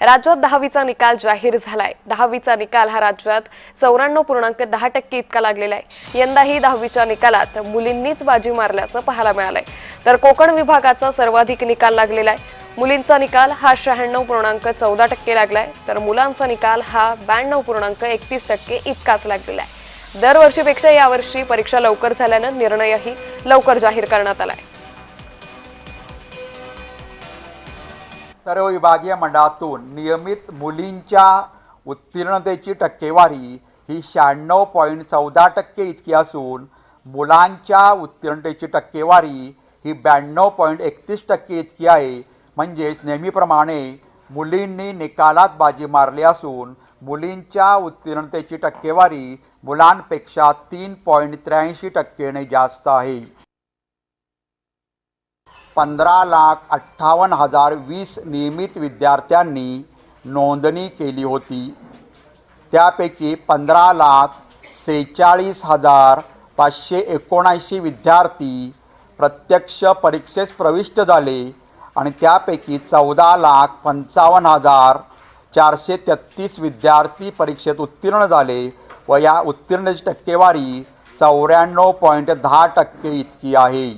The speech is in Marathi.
राज्यात दहावीचा निकाल जाहीर झालाय. दहावीचा निकाल हा राज्यात चौऱ्याण्णव पूर्णांक दहा टक्के इतका लागलेला आहे. यंदाही दहावीच्या निकालात मुलींनीच बाजी मारल्याचं पाहायला मिळालंय. तर कोकण विभागाचा सर्वाधिक निकाल लागलेला आहे. मुलींचा निकाल हा शहाण्णव पूर्णांक चौदा टक्के लागलाय. तर मुलांचा निकाल हा ब्याण्णव पूर्णांक एकतीस टक्के इतकाच लागलेला आहे. दरवर्षीपेक्षा यावर्षी परीक्षा लवकर झाल्यानं निर्णयही लवकर जाहीर करण्यात आलाय. सर्व विभागीय मंडळातून नियमित मुलींच्या उत्तीर्णतेची टक्केवारी ही शहाण्णव पॉईंट चौदा टक्के इतकी असून मुलांच्या उत्तीर्णतेची टक्केवारी ही ब्याण्णव पॉईंट एकतीस टक्के इतकी आहे. म्हणजेच नेहमीप्रमाणे मुलींनी निकालात बाजी मारली असून मुलींच्या उत्तीर्णतेची टक्केवारी मुलांपेक्षा तीन पॉईंट त्र्याऐंशी टक्केने जास्त आहे. पंधरा लाख अठ्ठावन्न हजार वीस नियमित विद्यार्थ्यांनी नोंदणी केली होती. त्यापैकी पंधरा लाख सेहेचाळीस हजार पाचशे एकोणऐंशी विद्यार्थी प्रत्यक्ष परीक्षेस प्रविष्ट झाले आणि त्यापैकी चौदा लाख पंचावन्न हजार चारशे तेहत्तीस विद्यार्थी परीक्षेत उत्तीर्ण झाले व या उत्तीर्णची टक्केवारी चौऱ्याण्णव पॉईंट दहा टक्के इतकी आहे.